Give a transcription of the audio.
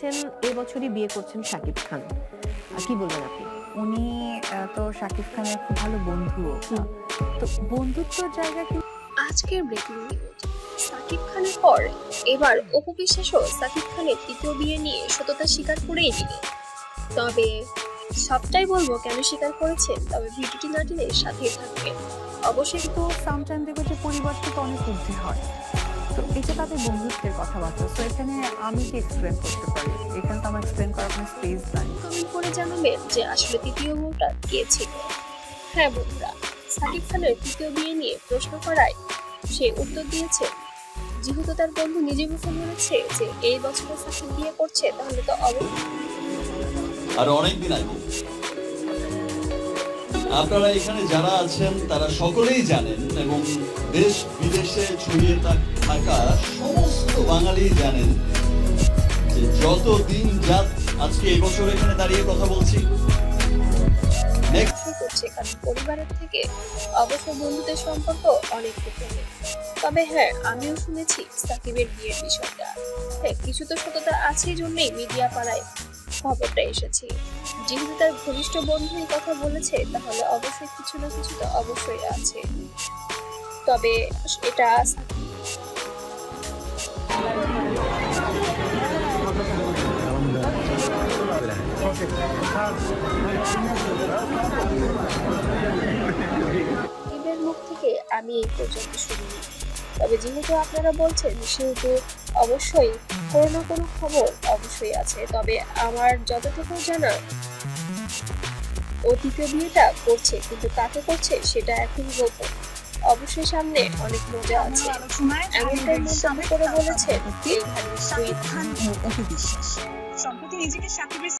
সাকিবকে বিয়ে করছেন শাকিব খান। কি বলবেন আপনি? উনি তো শাকিব খানের খুব ভালো বন্ধুও তো বন্ধুত্বর জায়গা কি? আজকের ব্রেকিং নিউজ সাকিব খানের পর এবার অপু বিশ্বাসও সাকিব খানের তৃতীয় বিয়ে নিয়ে সততা স্বীকার করেই দিলেন তবে সবটাই বলব কেন স্বীকার করেছেন তবে ভিডিওটি না টেনে সাথেই থাকবেন। অবশ্যই কিন্তু সামটাইম দেখব যে পরিবার থেকে অনেক ঊর্ধ্বে হয়। তো এটা তাদের বন্ধুত্বের কথাবার্তা। তো এখানে আমি কি এক্সপ্লেন করতে পারি? এখানে তো আমার এক্সপ্লেন করার কোনো স্পেস নাই। কমেন্ট করে জানাবেন যে আসলে তৃতীয় বউটা কে ছিল। হ্যাঁ বন্ধুরা সাকিব খানের তৃতীয় বিয়ে নিয়ে প্রশ্ন করায় সে উত্তর দিয়েছে যেহেতু তার বন্ধু নিজে মুখে বলেছে যে এই বছরে সাকিব বিয়ে করছে তাহলে তো অবশ্যই আর অনেক দিন আগে আপনারা এখানে যারা আছেন, তারা সকলেই জানেন এবং দেশ বিদেশে ছড়িয়ে থাকা সমস্ত বাঙালি জানেন যে যত দিন যাত, আজকে এই বছর এখানে দাঁড়িয়ে কথা বলছি। করছে কারণ পরিবারের থেকে অবশ্য বন্ধুদের সম্পর্ক অনেক গোপনে তবে হ্যাঁ আমিও শুনেছি সাকিবের বিয়ের বিষয়টা। হ্যাঁ কিছু তো সততা আছে জন্যই মিডিয়া পাড়ায় খবরটা এসেছে। যেহেতু তার ঘনিষ্ঠ বন্ধুই কথা বলেছে, তাহলে অবশ্যই কিছু না কিছু তো অবশ্যই আছে। তবে এটা মুখ থেকে আমি এই পর্যন্ত শুনিনি। তবে যেহেতু আপনারা বলছেন সেহেতু অবশ্যই কোনো না কোনো খবর অবশ্যই আছে। তবে আমার যতটুকু জানা ও তৃতীয় বিয়েটা করছে কিন্তু কাকে করছে সেটা এখন গোপন অবশ্যই সামনে অনেক মজা আছে। এমনটাই মন্তব্য করে বলেছেন এই বিশ্বাস সম্প্রতি নিজেকে সাকিবের